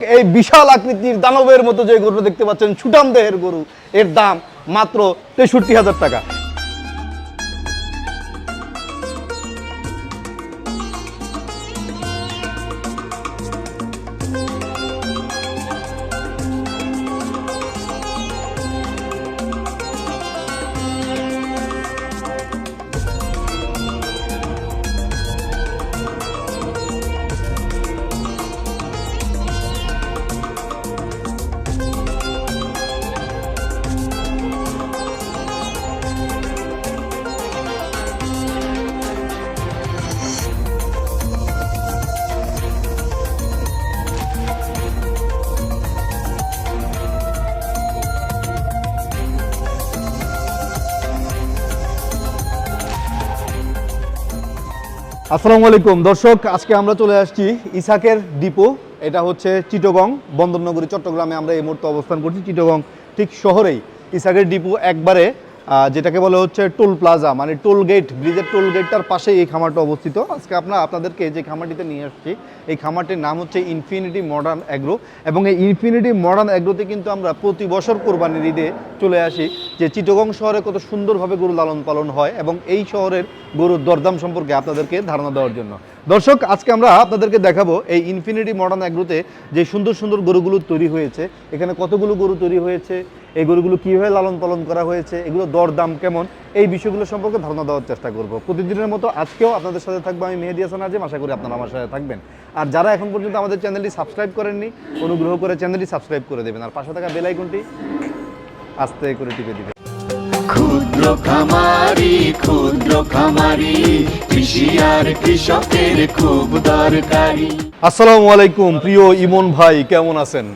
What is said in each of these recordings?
এই বিশাল আকৃতির দানবের মতো যে গরু দেখতে পাচ্ছেন ছুটাম দেহের গরু, এর দাম মাত্র তেষট্টি হাজার টাকা। আসসালামু আলাইকুম। দর্শক, আজকে আমরা চলে আসছি ইসাকের ডিপো। এটা হচ্ছে চিটগং, বন্দরনগরী, চট্টগ্রামে আমরা এই মুহূর্তে অবস্থান করছি। চিটগং ঠিক শহরেই ইসাকের ডিপো একবারে যেটাকে বলা হচ্ছে টোল প্লাজা মানে টোল গেট, ব্রিজের টোল গেটটার পাশে এই খামারটা অবস্থিত। আজকে আমরা আপনাদেরকে যে খামারটিতে নিয়ে আসছি, এই খামারটির নাম হচ্ছে ইনফিনিটি মডার্ন অ্যাগ্রো এবং এই ইনফিনিটি মডার্ন অ্যাগ্রোতে কিন্তু আমরা প্রতি বছর কোরবানির ঈদে চলে আসি যে চিটগং শহরে কত সুন্দরভাবে গরু লালন পালন হয় এবং এই শহরের গরুর দরদাম সম্পর্কে আপনাদেরকে ধারণা দেওয়ার জন্য। দর্শক, আজকে আমরা আপনাদেরকে দেখাবো এই ইনফিনিটি মডার্ন অ্যাগ্রোতে যে সুন্দর সুন্দর গরুগুলো তৈরি হয়েছে, এখানে কতগুলো গরু তৈরি হয়েছে, এই গরুগুলো কীভাবে লালন পালন করা হয়েছে, এগুলো দরদাম কেমন, এই বিষয়গুলো সম্পর্কে ধারণা দেওয়ার চেষ্টা করব। প্রতিদিনের মতো আজকেও আপনাদের সাথে থাকব আমি মেহেদি হাসান আজিম, আশা করি আপনারা আমার সাথে থাকবেন। আর যারা এখন পর্যন্ত আমাদের চ্যানেলটি সাবস্ক্রাইব করেননি, অনুগ্রহ করে চ্যানেলটি সাবস্ক্রাইব করে দেবেন। আর পাশে থাকা বেল আইকনটি আস্তে করে টিপে দিবেন। ক্ষুদ্র খামারি ক্ষুদ্র খামারি কৃষি আর কৃষকের খুব দরকারি। আসসালামু আলাইকুম প্রিয় ইমন ভাই কেমন আছেন?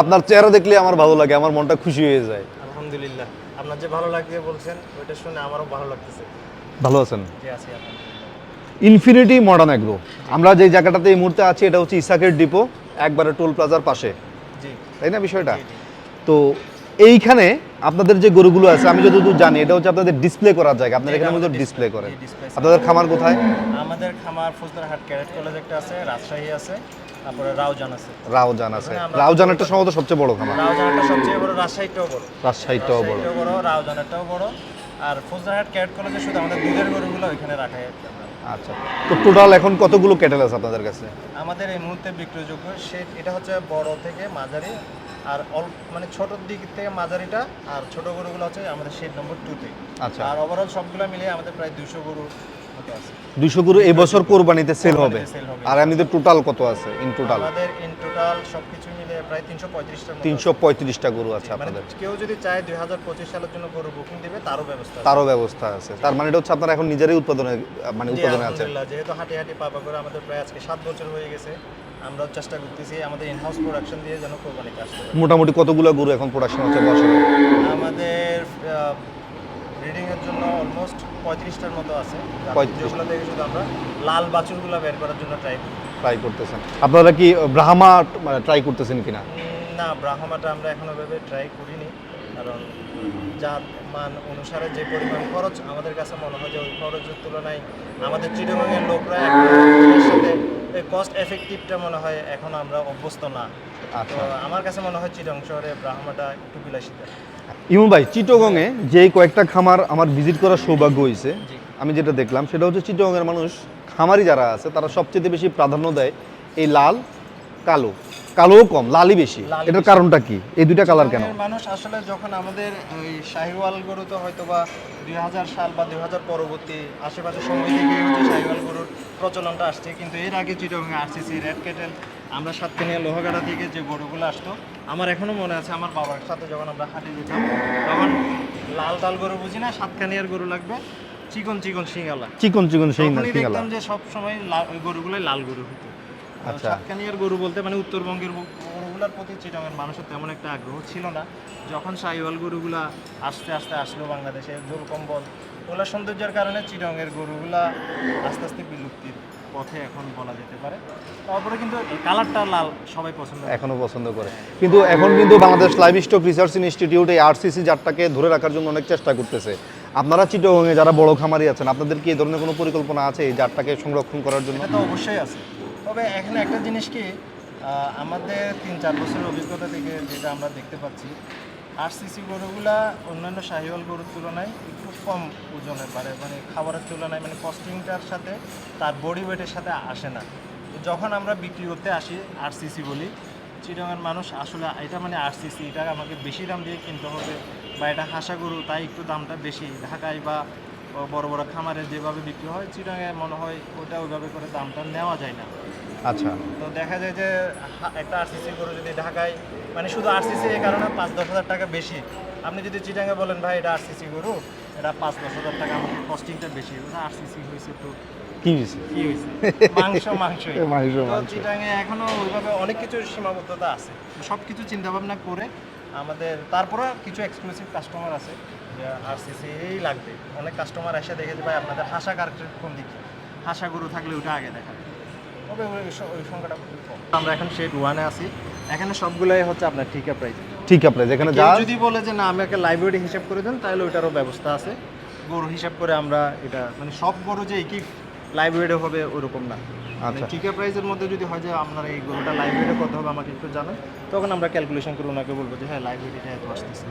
আপনার চেহারা দেখলে আমার ভালো লাগে আমার মনটা খুশি হয়ে যায়। আলহামদুলিল্লাহ। আপনার যে ভালো লাগছে বলছেন ওইটা শুনে আমারও ভালো লাগতেছে। ভালো আছেন? ইনফিনিটি মডার্ন অ্যাগ্রো আমরা যে জায়গাটাতে এই মুহূর্তে আছি এটা হচ্ছে ইসাকের ডিপো একবারে টোল প্লাজার পাশে। তাই না বিষয়টা। তো এইখানে আপনাদের যে গরুগুলো আছে আমি যতদূর জানি এটা হচ্ছে আপনাদের ডিসপ্লে করার জায়গা। আপনারা এখানে আমাদের ডিসপ্লে করেন। আপনাদের খামার কোথায়? আমাদের খামার ফৌজদারহাট ক্যাডেট কলেজ একটা আছে রাজশাহী আছে তারপরে রাউজান আছে। রাউজান আছে। রাউজানেরটা সম্ভবত সবচেয়ে বড় খামার। রাউজানটা সবচেয়ে বড় রাজশাহীটাও বড়। রাজশাহীটাও বড়। বড় রাউজানেরটাও বড়। আর ফৌজদারহাট ক্যাডেট কলেজে শুধু আমাদের দুধের গরুগুলো ওইখানে রাখা হয়। আচ্ছা। তো টোটাল এখন কতগুলো ক্যাটেল আছে আপনাদের কাছে? আমাদের এই মুহূর্তে বিক্রয়যোগ্য সে এটা হচ্ছে বড় থেকে মাঝারি আর অল্প মানে ছোটোর দিক থেকে মাঝারিটা আর ছোট গরুগুলো হচ্ছে আমাদের শেড নম্বর টুতে আচ্ছা। আর ওভারঅল সবগুলো মিলিয়ে আমাদের প্রায় দুশো আছে। দুশো গরু এই বছর কোরবানিতে সেল হবে। আর এমনিতে টোটাল কত আছে ইন টোটাল আমাদের ইন টোটাল সবকিছু প্রায় তিনশো পঁয়ত্রিশটার মতো তিনশো পঁয়ত্রিশটা গরু আছে। মানে আপনাদের। কেউ যদি চায় দুই হাজার পঁচিশ সালের জন্য গরু বুকিং দিবে তারও ব্যবস্থা তারও ব্যবস্থা আছে। তার মানে এটা হচ্ছে আপনারা এখন নিজেরাই উৎপাদনে মানে উৎপাদনে আছে যেহেতু হাঁটি হাঁটি পাপা করে আমাদের প্রায় আজকে সাত বছর হয়ে গেছে আমরাও চেষ্টা করতেছি আমাদের ইনহাউস প্রোডাকশন দিয়ে যেন কোরবানিতে আসতে মোটামুটি কতগুলো গরু এখন প্রোডাকশন হচ্ছে বছরে আমাদের ব্রিডিং এর জন্য অলমোস্ট পঁয়ত্রিশটার মতো আছে। 35 যেগুলো থেকে শুধু আমরা লাল বাছুরগুলো বের করার জন্য ট্রাই করি। ট্রাই করতেছেন। আপনারা কি ব্রাহ্মা ট্রাই করতেছেন কিনা? না ব্রাহ্মাটা আমরা এখনও ভেবে ট্রাই করিনি। কারণ জাত মান অনুসারে যে পরিমাণ খরচ আমাদের কাছে মনে হয় যে ওই খরচের তুলনায় আমাদের চিটাগংয়ের লোকরা সাথে এই কস্ট এফেক্টিভটা মনে হয় এখন আমরা অভ্যস্ত না। তো আচ্ছা আমার কাছে মনে হয় চিটং শহরে ব্রাহ্মাটা একটু বিলাসিতা। ইমন ভাই চিটগংয়ে যে কয়েকটা খামার আমার ভিজিট করার সৌভাগ্য হয়েছে আমি যেটা দেখলাম সেটা হচ্ছে চিটগংয়ের মানুষ খামারি যারা আছে তারা সবচেয়ে বেশি প্রাধান্য দেয় এই লাল কালো। কালোও কম লালই বেশি। এটার কারণটা কি? এই দুইটা কালার কেন? মানুষ আসলে যখন আমাদের ওই শাহিওয়াল গরু তো হয়তো বা দুই হাজার সাল বা দুই হাজার পরবর্তী আশেপাশে সময় থেকে হচ্ছে শাহিওয়াল গরুর প্রচলনটা আসছে কিন্তু এর আগে চিটাগাংয়ে আরসিসি রেড কেটেল আমরা সাতকানিয়া লোহাগাড়া থেকে যে গরুগুলো আসতো আমার এখনও মনে আছে আমার বাবার সাথে যখন আমরা হাঁটি যেতাম তখন লাল লাল গরু বুঝি না সাতকানিয়ার গরু লাগবে চিকন চিকন শিঙালা চিকন চিকন সিঙ্গালা। দেখতাম যে সব সময় গরুগুলোই লাল গরু হতো। আচ্ছা। সাতকানিয়ার গরু বলতে মানে উত্তরবঙ্গের গরু- গরুগুলার প্রতি চিটাঙের মানুষের তেমন একটা আগ্রহ ছিল না। যখন সাইওয়াল গরুগুলা আস্তে আস্তে আসলো বাংলাদেশে জোর কম্বল ওগুলা সৌন্দর্যের কারণে চিটাঙের গরুগুলা আস্তে আস্তে বিলুপ্তির পথে এখন বলা যেতে পারে। তারপরে কিন্তু কালারটা লাল সবাই পছন্দ করে। এখনও পছন্দ করে। কিন্তু এখন কিন্তু Bangladesh live stock research institute এই আরসিসি জাতটাকে ধরে রাখার জন্য অনেক চেষ্টা করতেছে। আপনারা চিটগংয়ে যারা বড় খামারি আছেন আপনাদের কি এই ধরনের কোনো পরিকল্পনা আছে এই জাতটাকে সংরক্ষণ করার জন্য? তো অবশ্যই আছে। তবে এখানে একটা জিনিস কি আমাদের তিন চার বছরের অভিজ্ঞতা থেকে যেটা আমরা দেখতে পাচ্ছি আরসিসি গরুগুলা অন্যান্য শাহিওয়াল গরুর তুলনায় একটু কম ওজনের পারে মানে খাবারের তুলনায় মানে কস্টিংটার সাথে তার বডি ওয়েটের সাথে আসে না। তো যখন আমরা বিক্রি করতে আসি আরসিসি বলি চিটাগাঙ্গের মানুষ আসলে এটা মানে আরসিসি এটা আমাকে বেশি দাম দিয়ে কিনতে হবে বা এটা হাসা গরু তাই একটু দামটা বেশি। ঢাকায় বা বড় বড় খামারে যেভাবে বিক্রি হয় চিটাগাঙ্গে মনে হয় ওটা ওইভাবে করে দামটা নেওয়া যায় না। আচ্ছা। তো দেখা যায় যে একটা আরসিসি গরু যদি ঢাকায় মানে শুধু আরসিসি এর কারণে পাঁচ দশ হাজার টাকা বেশি। আপনি যদি চিটাঙ্গে বলেন ভাই এটা আরসিসি গরু এটা পাঁচ দশ হাজার টাকা আমাকে কস্টিংটা বেশি আরসিসি হয়েছে তো কি হয়েছে? কি হয়েছে? মাংস মাংস, মাংস। চিটাঙ্গে এখনও ওইভাবে অনেক কিছু সীমাবদ্ধতা আছে। সব কিছু চিন্তা করে আমাদের তারপরে কিছু এক্সক্লুসিভ কাস্টমার আছে যে লাগবে। অনেক কাস্টমার এসে দেখে যে ভাই আপনাদের হাসা কার্টের কোন দিকে? হাসা গরু থাকলে ওটা আগে দেখাবে। তবে ওই সংখ্যাটা কম। আমরা এখন শেড ওয়ানে আছি। এখানে সবগুলাই হচ্ছে আপনার ঠিকা প্রাইস ঠিক আপনার যেখানে যা যদি বলে যে না আমাকে লাইব্রেরি হিসাব করে দেন তাহলে ওইটারও ব্যবস্থা আছে। গরু হিসাব করে আমরা এটা মানে সব গরু যে একই লাইব্রেরি হবে ওরকম না। আচ্ছা। ঠিকা প্রাইসের মধ্যে যদি হয় যে আপনার এই গরুটা লাইব্রেরি কত হবে আমাকে একটু জানান তখন আমরা ক্যালকুলেশন করে ওনাকে বলব যে হ্যাঁ লাইব্রেরিটা এত আসতেছে।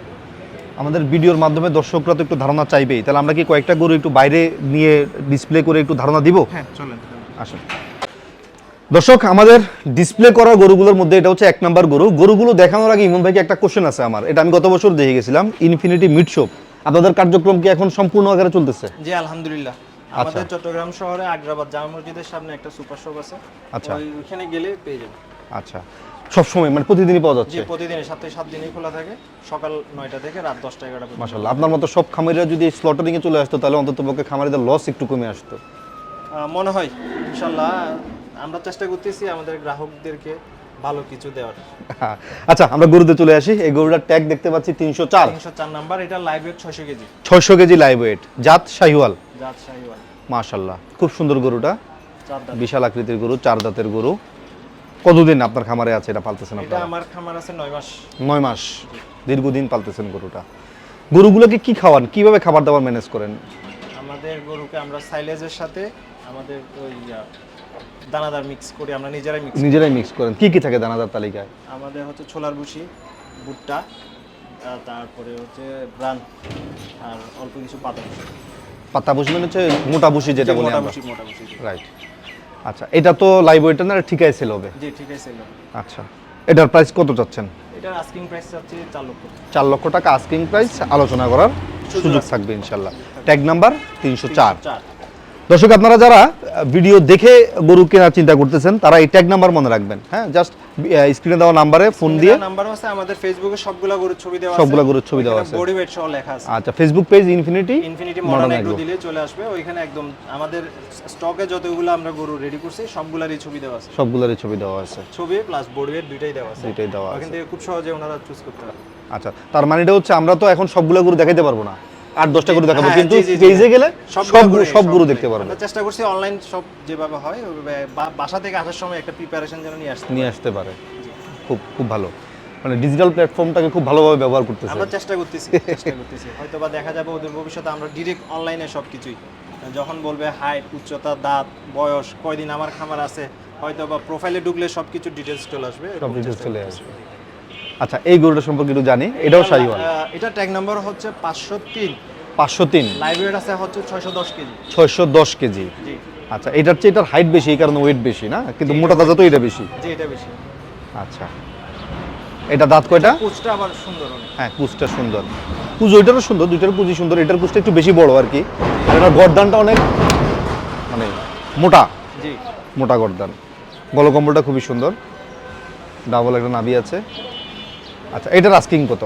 আমাদের ভিডিওর মাধ্যমে দর্শকরা তো একটু ধারণা চাইবেই। তাহলে আমরা কি কয়েকটা গরু একটু বাইরে নিয়ে ডিসপ্লে করে একটু ধারণা দিব? হ্যাঁ চলেন আসুন। দর্শক আমাদের ডিসপ্লে করা গরুগুলোর মধ্যে এটা হচ্ছে এক নাম্বার গরু। গরুগুলো দেখানোর আগে ইমন ভাইকে একটা কোশ্চেন আছে আমার। এটা আমি গত বছর দেখে গেছিলাম ইনফিনিটি মিট শপ আপনাদের কার্যক্রম কি এখন সম্পূর্ণ আকারে চলতেছে? জি আলহামদুলিল্লাহ। আমাদের চট্টগ্রাম শহরে আগ্রাবাদ জামা মসজিদের সামনে একটা সুপার শপ আছে। আচ্ছা। ওই- ওইখানে গেলে পেয়ে যাবেন। আচ্ছা। সব সময় মানে প্রতিদিনই পাওয়া জি যাচ্ছে প্রতিদিন সপ্তাহে সাত দিনই খোলা থাকে। সকাল নয়টা থেকে রাত দশটা এগারোটা পর্যন্ত। মাশাল্লাহ আপনার মতো সব খামারিরা যদি স্লটারিং এ চলে আসতো তাহলে অন্তত পক্ষে খামারিদের লস একটু কমে আসতো। মনে হয় ইনশাল্লাহ। আমরা চেষ্টা করতেছি আমাদের গ্রাহকদেরকে ভালো কিছু দেওয়ার। আচ্ছা আমরা গরুতে চলে আসি। এই গরুটার ট্যাগ দেখতে পাচ্ছি তিনশো চার। তিনশো চার নাম্বার এটা লাইভ ওয়েট ছয়শো কেজি। ছয়শো কেজি লাইভ ওয়েট জাত শাহিওয়াল। জাত শাহিওয়াল। মাশাল্লাহ খুব সুন্দর গরুটা। চার দাঁত বিশাল আকৃতির গরু চার দাঁতের গরু। কতদিন আপনার খামারে আছে? এটা পালতেছেন এটা আমার খামার আছে নয় মাস। নয় মাস। দীর্ঘদিন পালতেছেন গরুটা। গরুগুলোকে কি খাওয়ান? কীভাবে খাবার দাবার ম্যানেজ করেন? আমাদের গরুকে আমরা সাইলেজের সাথে আমাদের ওই দানাদার মিক্স করি আমরা নিজেরাই মিক্স নিজেরাই মিক্স করেন। কি কি থাকে দানাদার তালিকায়? আমাদের হচ্ছে ছোলার ভুসি ভুট্টা তারপরে হচ্ছে ব্রান আর অল্প কিছু পাতা ভুসি। পাতা ভুসি মানে হচ্ছে মোটা ভুসি যেটা বলি আমরা। মোটা ভুসি রাইট আচ্ছা এটা তো লাইভ ওয়েটটা না ঠিকায় সেল হবে? জি ঠিক আছে আচ্ছা এটার প্রাইস কত চাচ্ছেন? এটার আস্কিং প্রাইস হচ্ছে চার লক্ষ। চার লক্ষ টাকা আস্কিং প্রাইস আলোচনা করার সুযোগ থাকবে ইনশাল্লাহ। ট্যাগ নাম্বার তিনশো চার। চার। দর্শক আপনারা যারা ভিডিও দেখে গরু কেনার চিন্তা করতেছেন তারা এই ট্যাগ নাম্বার মনে রাখবেন। হ্যাঁ জাস্ট স্ক্রিনে দেওয়া নাম্বারে ফোন দিয়ে নাম্বার আছে আমাদের ফেসবুকে সবগুলা গরুর ছবি দেওয়া আছে। সবগুলা গরুর ছবি দেওয়া আছে। বডি ওয়েট সহ লেখা আছে। আচ্ছা Facebook page infinity infinity modern agro দিলে চলে আসবে ওইখানে একদম আমাদের স্টকে যতগুলো আমরা গরু রেডি করছি সবগুলারই ছবি দেওয়া আছে। সবগুলোরই ছবি দেওয়া আছে। ছবি প্লাস বডি ওয়েট দুইটাই দেওয়া আছে। দুইটাই দেওয়া ওখান আছে। থেকে খুব সহজে ওনারা চুজ করতে পারে আচ্ছা তার মানে এটা হচ্ছে আমরা তো এখন সবগুলো গরু দেখাইতে পারব না। আট দশটা গরু দেখাবো হ্যাঁ, কিন্তু। পেজে গেলে সব সব গরু দেখতে পারব চেষ্টা করছি অনলাইন সব যেভাবে হয় বাসা থেকে আসার সময় একটা প্রিপারেশন যেন নিয়ে আসতে নিয়ে আসতে পারে। খুব খুব ভালো। মানে ডিজিটাল প্ল্যাটফর্মটাকে খুব ভালোভাবে ব্যবহার করতেছে। আমরা চেষ্টা করতেছি চেষ্টা করতেছি। হয়তো বা দেখা যাবে ওদের ভবিষ্যতে আমরা ডিরেক্ট অনলাইনে সব কিছুই যখন বলবে হাইট উচ্চতা দাঁত বয়স কয়দিন আমার খামার আছে হয়তো বা প্রোফাইলে ঢুকলে সব কিছু ডিটেলস চলে আসবে সব চেষ্টা চলে আসবে। আচ্ছা এই গরুটা সম্পর্কে একটু জানি। এটাও শাহিওয়াল এটা ট্যাগ নাম্বার হচ্ছে পাঁচশো তিন। পাঁচশো তিন। লাইভ ওয়েট আছে হচ্ছে ছয়শো দশ কেজি। ছয়শো দশ কেজি। জি। আচ্ছা এটার চেয়ে এটার হাইট বেশি এই কারণে ওয়েট বেশি না? কিন্তু মোটা তাজা তো এটা বেশি। জি এটা বেশি। আচ্ছা। এটা দাঁত কয়টা? কোচটা আবার সুন্দর হ্যাঁ কুচটা সুন্দর। কুচ ওইটারও সুন্দর দুইটার কুচই সুন্দর এটার কুচটা একটু বেশি বড় আর কি। এটার গরদানটা অনেক মানে মোটা। জি। মোটা গরদান। গলকম্বলটা খুবই সুন্দর। ডাবল একটা নাভি আছে। আচ্ছা এটার আস্কিং কত?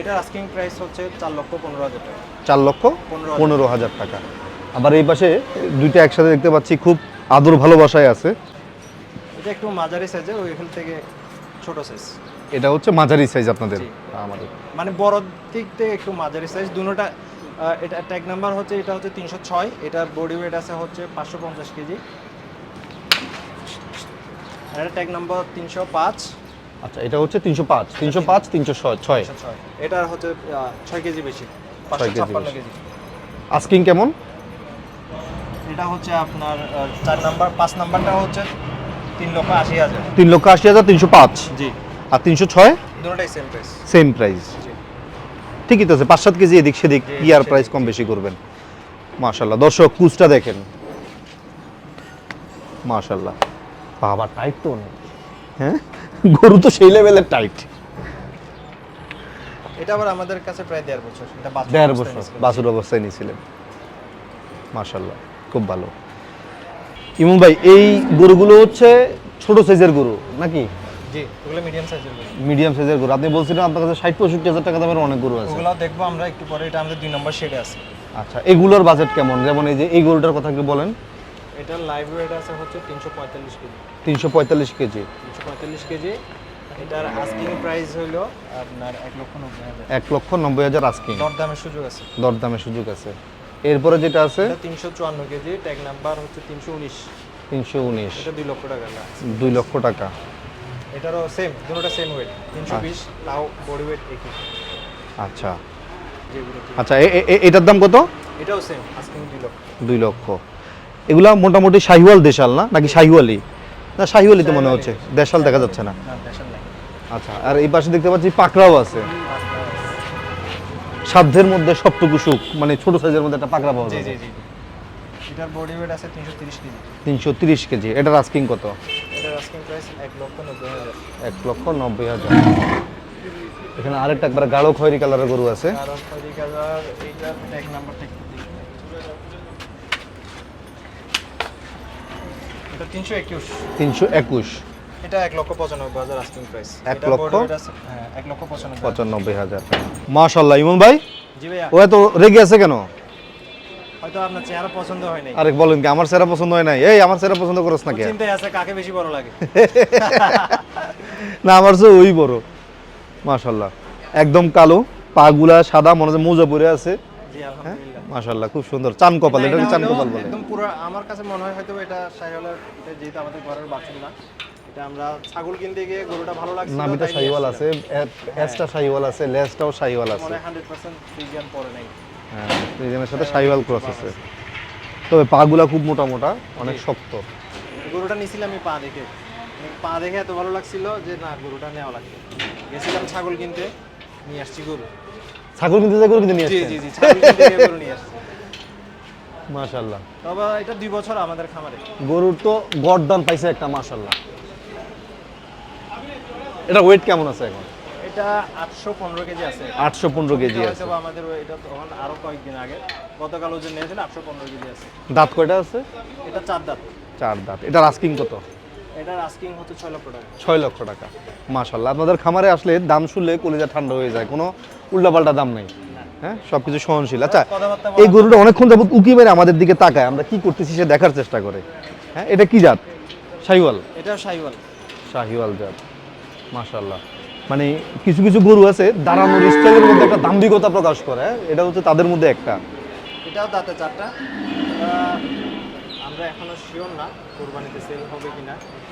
এটার আস্কিং প্রাইস হচ্ছে চার লক্ষ পনেরো হাজার টাকা। চার লক্ষ পনেরো হাজার। টাকা। আবার এই পাশে দুইটা একসাথে দেখতে পাচ্ছি খুব আদর ভালোবাসায় আছে। এটা একটু মাঝারি সাইজের ওইখান থেকে ছোট সাইজ এটা হচ্ছে মাঝারি সাইজ আপনাদের। আমাদের। মানে বড় দিক থেকে একটু মাঝারি সাইজ দুটোটা এটা ট্যাগ নাম্বার হচ্ছে এটা হচ্ছে তিনশো ছয় এটার বডি ওয়েট আছে হচ্ছে পাঁচশো পঞ্চাশ কেজি। আর এটা ট্যাগ নাম্বার তিনশো পাঁচ। আচ্ছা এটা হচ্ছে তিনশো পাঁচ। তিনশো পাঁচ তিনশো ছয় ছয়। ছয়। এটার হচ্ছে ছয় কেজি বেশি। পাঁচশো কেজি বেশি। আস্কিং কেমন? এটা হচ্ছে আপনার চার নাম্বার পাঁচ নাম্বারটা হচ্ছে তিন লক্ষ আশি হাজার। তিন লক্ষ আশি হাজার তিনশো পাঁচ। জি। আর তিনশো ছয়? দুটোটাই সেম প্রাইস সেম প্রাইস জি। ঠিকই তো আছে পাঁচ সাত কেজি এদিক সেদিক আর প্রাইস কম বেশি করবেন। মাশাল্লাহ দর্শক কুচটা দেখেন। মাশাল্লাহ বাবা টাইট তো অনেক। হ্যাঁ? গরু তো সেই লেভেলের টাইট এটা আবার আমাদের কাছে প্রায় দেড় বছর। এটা বাছুর দেড় বছর। বাসুর অবস্থায় নিয়েছিলেন। মাশাল্লাহ খুব ভালো। ইমন ভাই এই গরুগুলো হচ্ছে ছোট সাইজের গরু নাকি? জি ওগুলো মিডিয়াম সাইজের গরু। মিডিয়াম সাইজের গরু। আপনি বলছিলেন আপনার কাছে ষাট পঁয়ষট্টি হাজার টাকা দামের অনেক গরু আছে। ওগুলো দেখব আমরা একটু পরে এটা আমাদের দুই নম্বর শেডে আছে। আচ্ছা এগুলোর বাজেট কেমন? যেমন এই যে এই গরুটার কথা একটু বলেন? এটার লাইভ ওয়েট আছে হচ্ছে তিনশো পঁয়তাল্লিশ কেজি। তিনশো পঁয়তাল্লিশ কেজি। তিনশো পঁয়তাল্লিশ কেজি। এটার আস্কিং প্রাইস হলো আপনার এক লক্ষ নব্বই হাজার। এক লক্ষ নব্বই হাজার আজকে দরদামের সুযোগ আছে। দরদামের সুযোগ আছে। এরপরে যেটা আছে? এটা তিনশো চুয়ান্ন কেজি ট্যাগ নাম্বার হচ্ছে তিনশো উনিশ। তিনশো উনিশ। এটা দুই লক্ষ টাকা দুই লক্ষ টাকা। এটারও সেম দুটোটা সেম ওয়েট তিনশো বিশ তাও বডি ওয়েট একই। আচ্ছা। আচ্ছা এটার দাম কত? এটাও সেম আস্কিং দুই লক্ষ। দুই লক্ষ। এগুলা মোটামুটি শাহিওয়াল দেশাল না? নাকি শাহিওয়ালি? না শাহিওয়ালি তো মনে হচ্ছে। দেশাল দেখা যাচ্ছে না। আচ্ছা আর এই পাশে দেখতে পাচ্ছি পাকড়াও আছে। সাধ্যের মধ্যে সবটুকু সুখ মানে ছোট সাইজের মধ্যে একটা পাকড়া পাওয়া জি এটার বডি ওয়েট আছে তিনশো তিরিশ কেজি। তিনশো তিরিশ কেজি। এটার আস্কিং কত? এটার আস্কিং প্রাইস এক লক্ষ নব্বই হাজার। এক লক্ষ নব্বই হাজার। এখানে আরেকটা একবার গাঢ় খয়েরি কালারের গরু আছে। খৈরি কালার একটু দিই। এটা তিনশো একুশ। তিনশো একুশ। এটা এক লক্ষ পঁচানব্বই হাজার আস্কিং প্রাইস এক লক্ষ? হ্যাঁ এক লক্ষ পঁচানব্বই হাজার। পঁচানব্বই হাজার। মাশাল্লাহ ইমন ভাই? জি ভাইয়া। ও এত রেগে আছে কেন? হয়তো আপনার চেহারা পছন্দ হয় নাই। আরে বলেন কি আমার সেরা পছন্দ হয় নাই? এই আমার সেরা পছন্দ করছ না কে? চিন্তায় আছে কাকে বেশি বড় লাগে? না আমার চেয়ে ওই বড়। মাশাল্লাহ একদম কালো পাগুলা সাদা মনে হচ্ছে মোজা পরে আছে। জি আলহামদুলিল্লাহ। মাশাল্লাহ খুব সুন্দর। চান কপাল এটা এটা চান কপাল বলে। একদম পুরো আমার কাছে মনে হয় হয়তো এটা শাহিওয়ালের এটা যেহেতু আমাদের ঘরের না এটা আমরা ছাগল কিনতে গিয়ে গরুটা ভালো লাগছে নামিটা শাহিওয়াল আছে এসটা শাহিওয়াল আছে লেজটাও শাহিওয়াল আছে মনে হয় হান্ড্রেড পার্সেন্ট ফ্রিজিয়ান পরে নাই। হ্যাঁ ফ্রিজিয়ানের সাথে শাহিওয়াল ক্রস আছে। তবে পাগুলা খুব মোটা মোটা অনেক শক্ত। গরুটা নিয়েছিলাম আমি পা দেখে। পা দেখে এত ভালো লাগছিল যে না গরুটা নেওয়া লাগবে। গেছিলাম ছাগল কিনতে নিয়ে আসছি গরু। ছাগল কিনতে গরু কিনতে নিয়ে জি আসছেন? জি জি ছাগল কিনতে গিয়ে গরু নিয়ে আসছি। মাশাল্লাহ। তবে এটা দুই বছর আমাদের খামারে। গরুর তো গরদান পাইছে একটা মাশাল্লাহ। এটা ওয়েট কেমন আছে এখন? এটা আটশো পনেরো কেজি আছে। আটশো পনেরো কেজি আছে। হয়তো বা আমাদের এটা তখন আরও কয়েকদিন আগে। গতকাল ওজন নিয়েছিল আটশো পনেরো কেজি আছে। দাঁত কয়টা আছে? এটা চার দাঁত। চার দাঁত। এটা আস্কিং কত? এটার আস্কিং হচ্ছে ছয় লক্ষ টাকা। ছয় লক্ষ টাকা। মাশাল্লাহ আপনাদের খামারে আসলে দাম শুনলে কলিজা ঠান্ডা হয়ে যায় কোনো উল্টাপাল্টা দাম নেই। হ্যাঁ সব কিছু সহনশীল। আচ্ছা এই গরুটা অনেকক্ষণ যাবত উকি মেরে আমাদের দিকে তাকায় আমরা কি করতেছি সে দেখার চেষ্টা করে। হ্যাঁ এটা কি জাত? শাহিওয়াল? এটাও শাহিওয়াল। শাহিওয়াল জাত। মাশাল্লাহ মানে কিছু কিছু গরু আছে দাঁড়ানোর স্টাইলের মধ্যে একটা দাম্ভিকতা প্রকাশ করে হ্যাঁ? এটা হচ্ছে তাদের মধ্যে একটা। এটাও দাঁতে চারটা। আমরা এখনও শিওর না কোরবানিতে সেল হবে কিনা। এটা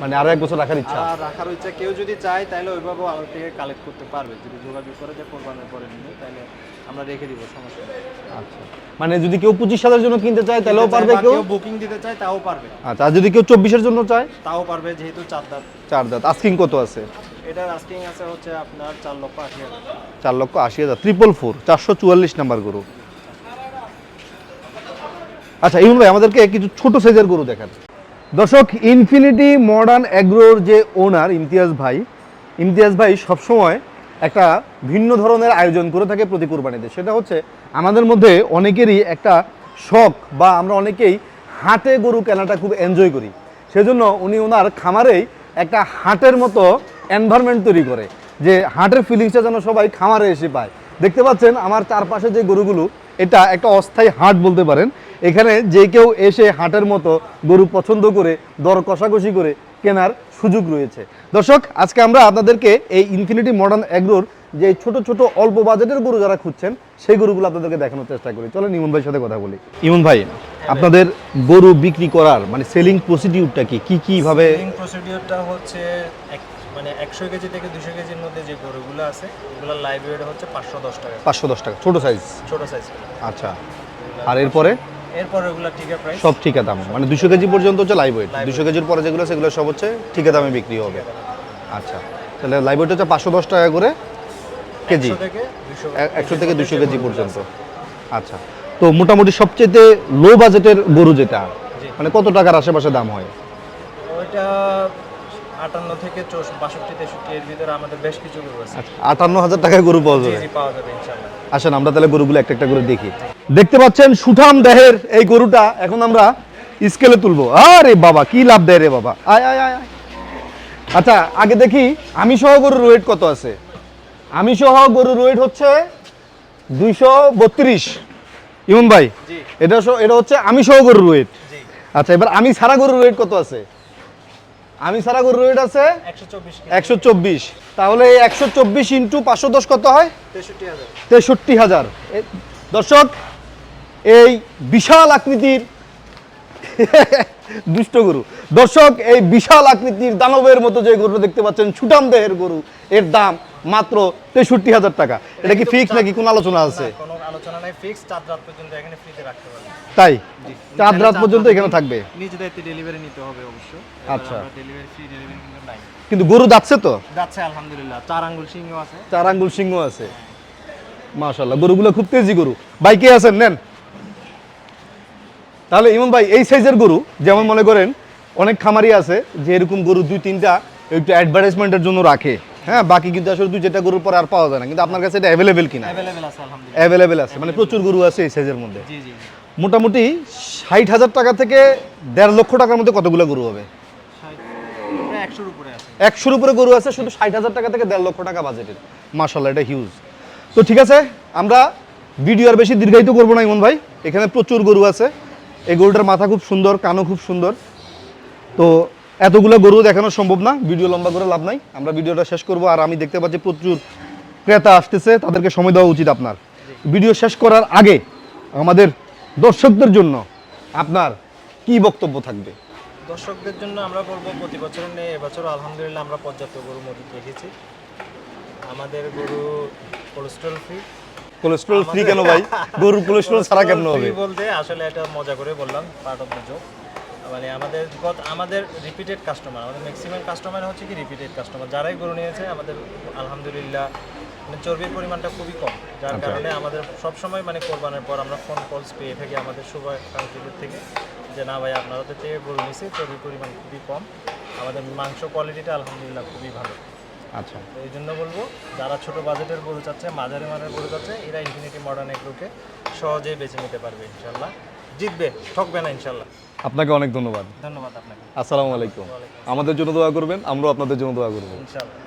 মানে আরও এক বছর রাখার ইচ্ছা। আর রাখার ইচ্ছা কেউ যদি চায় তাহলে ওইভাবেও আমার থেকে কালেক্ট করতে পারবে। যদি যোগাযোগ করে যে কোরবানির পরে নিবে তাহলে আমরা রেখে দিব সমস্যা আচ্ছা। মানে যদি কেউ পঁচিশ সালের জন্য কিনতে চায় তাহলেও পারবে কেউ? কেউ বুকিং দিতে চায় তাও পারবে। আচ্ছা আর যদি কেউ চব্বিশের জন্য চায়? তাও পারবে যেহেতু চার দাঁত। চার দাঁত। আস্কিং কত আছে? এটার আস্কিং আছে হচ্ছে আপনার চার লক্ষ আশি হাজার। চার লক্ষ আশি হাজার। ট্রিপল ফোর চারশো চুয়াল্লিশ নাম্বার গরু। আচ্ছা ইমন ভাই আমাদেরকে কিছু ছোট সাইজের গরু দেখান। দর্শক ইনফিনিটি মডার্ন অ্যাগ্রোর যে ওনার ইমতিয়াজ ভাই ইমতিয়াজ ভাই সবসময় একটা ভিন্ন ধরনের আয়োজন করে থাকে প্রতি কোরবানিতে সেটা হচ্ছে, আমাদের মধ্যে অনেকেরই একটা শখ বা আমরা অনেকেই হাটে গরু কেনাটা খুব এনজয় করি। সেজন্য উনি ওনার খামারেই একটা হাটের মতো এনভায়রনমেন্ট তৈরি করে, যে হাটের ফিলিংসটা যেন সবাই খামারে এসে পায়। দেখতে পাচ্ছেন, আমার চারপাশে যে গরুগুলো এটা একটা অস্থায়ী হাট বলতে পারেন। এখানে যে কেউ এসে হাটের মতো গরু পছন্দ করে দর কষাকষি করে কেনার সুযোগ রয়েছে। দর্শক আজকে আমরা আপনাদেরকে এই ইনফিনিটি মডার্ন অ্যাগ্রোর যে ছোট ছোট অল্প বাজেটের গরু যারা খুঁজছেন সেই গরুগুলো আপনাদেরকে দেখানোর চেষ্টা করি। চলেন ইমন ভাইয়ের সাথে কথা বলি। ইমন ভাই আপনাদের গরু বিক্রি করার মানে সেলিং প্রসিডিউরটা কি? কি কীভাবে সেলিং প্রসিডিওরটা হচ্ছে এক- মানে একশো কেজি থেকে দুশো কেজির মধ্যে যে গরুগুলো আছে এগুলো লাইভ ওয়েট হচ্ছে পাঁচশো দশ টাকা। পাঁচশো দশ টাকা ছোটো সাইজ ছোটো সাইজ আচ্ছা। আর এরপরে? এরপর ওগুলো টিকা প্রাইস সব ঠিকা দাম। মানে দুশো কেজি পর্যন্ত হচ্ছে লাইভ ওয়েট দুশো কেজির পরে যেগুলো সেগুলো সব হচ্ছে ঠিকা দামে বিক্রি হবে। আচ্ছা। তাহলে লাইভ ওয়েট হচ্ছে পাঁচশো দশ টাকা করে কেজি। একশো থেকে দুশো কেজি পর্যন্ত। আচ্ছা। তো মোটামুটি সবচেয়ে লো বাজেটের গরু যেটা মানে কত টাকার আশেপাশে দাম হয়? ওইটা আটান্ন থেকে বাষট্টি তেষট্টি এর ভিতরে আমাদের বেশ কিছু গরু আছে। আচ্ছা আটান্ন হাজার টাকায় গরু পাওয়া যাবে? পাওয়া যাবে ইনশাল্লাহ আসেন আমরা তাহলে গরুগুলো একটা একটা করে দেখি। দেখতে পাচ্ছেন সুঠাম দেহের এই গরুটা এখন আমরা স্কেলে তুলবো। আরে বাবা কি লাভ দেয় রে বাবা? আয় আয় আয়। আচ্ছা আগে দেখি আমি সহ গরুর ওয়েট কত আছে? আমি সহ গরুর ওয়েট হচ্ছে দুইশো বত্রিশ। ইমন ভাই এটা এটা হচ্ছে আমি সহ গরুর ওয়েট আচ্ছা এবার আমি সারা গরুর ওয়েট কত আছে? আমি সারা গরুর ওয়েট আছে একশো চব্বিশ তাহলে এই একশো চব্বিশ ইন্টু পাঁচশো দশ কত হয়? তেষট্টি হাজার। দর্শক এই বিশাল আকৃতির দুষ্ট গরু। দর্শক এই বিশাল আকৃতির দানবের মতো যে গরু দেখতে পাচ্ছেন ছুটাম দেহের গরু এর দাম মাত্র তেষট্টি হাজার টাকা। এটা কি ফিক্স নাকি কোন আলোচনা আছে? তাই? চাঁদ রাত পর্যন্ত এখানে থাকবে। নিজ দায়িত্বে ডেলিভারি নিতে হবে অবশ্য। আচ্ছা। ডেলিভারি ফ্রি ডেলিভারি কিন্তু নাই। কিন্তু গরু যাচ্ছে তো? যাচ্ছে আলহামদুলিল্লাহ। চার আঙ্গুল সিংহ আছে। চার আঙ্গুল সিংহ আছে। মাশাল্লাহ গরুগুলো খুব তেজি গরু। ভাই কে আছেন? নেন। তাহলে ইমন ভাই এই সাইজের গরু যেমন মনে করেন অনেক খামারি আছে যে এরকম গরু দুই তিনটা একটু অ্যাডভার্টাইজমেন্টের জন্য রাখে। হ্যাঁ বাকি কিন্তু আসলে দুই চারটা গরুর পরে আর পাওয়া যায় না। কিন্তু আপনার কাছে এটা অ্যাভেলেবেল কিনা? অ্যাভেলেবেল আছে মানে প্রচুর গরু আছে এই সাইজের মধ্যে। মোটামুটি ষাট হাজার টাকা থেকে দেড় লক্ষ টাকার মধ্যে কতগুলো গরু হবে? একশোর উপরে গরু আছে, শুধু ষাট হাজার টাকা থেকে দেড় লক্ষ টাকা বাজেটের। মার্শাল্লাহ এটা হিউজ তো ঠিক আছে, আমরা ভিডিও আর বেশি দীর্ঘায়িত করব না ইমন ভাই। এখানে প্রচুর গরু আছে। এই গরুটার মাথা খুব সুন্দর, কানও খুব সুন্দর। তো এতগুলো গরু দেখানো সম্ভব না ভিডিও লম্বা করে লাভ নাই। আমরা ভিডিওটা শেষ করব, আর আমি দেখতে পাচ্ছি প্রচুর ক্রেতা আসতেছে, তাদেরকে সময় দেওয়া উচিত আপনার। ভিডিও শেষ করার আগে আমাদের দর্শকদের জন্য আপনার কি বক্তব্য থাকবে? দর্শকদের জন্য আমরা বলব প্রতি বছর নেই এবছর আলহামদুলিল্লাহ আমরা পর্যাপ্ত গরু মজুদ রেখেছি। আমাদের গরু কোলেস্ট্রল ফ্রি কোলেস্ট্রল ফ্রি কেন ভাই? গরুর কোলেস্ট্রল ছাড়া কেন হবে? বলতে আসলে এটা মজা করে বললাম পার্ট অফ দ্য জোক মানে আমাদের গত আমাদের রিপিটেড কাস্টমার আমাদের ম্যাক্সিমাম কাস্টমার হচ্ছে কি রিপিটেড কাস্টমার যারাই গরু নিয়েছে আমাদের আলহামদুলিল্লাহ মানে চর্বির পরিমাণটা খুবই কম। যার কারণে আমাদের সব সময় মানে কোরবানের পর আমরা ফোন কলস পেয়ে থাকি আমাদের শুভাকাঙ্ক্ষীদের থেকে। যে না ভাই আপনাদের থেকে গরু নিয়েছি চর্বির পরিমাণ খুবই কম। আমাদের মাংস কোয়ালিটিটা আলহামদুলিল্লাহ খুবই ভালো। আচ্ছা। তো এই জন্য বলব যারা ছোট বাজেটের গরু চাচ্ছে মাঝারি মানের গরু চাচ্ছে এরা ইনফিনিটি মডার্ন এগ্রোকে সহজেই বেছে নিতে পারবে ইনশাল্লাহ জিতবে ঠকবে না ইনশাল্লাহ আপনাকে অনেক ধন্যবাদ। ধন্যবাদ আপনাকে। আসসালামু আলাইকুম। আমাদের জন্য দোয়া করবেন আমরাও আপনাদের জন্য দোয়া করব। ইনশাল্লাহ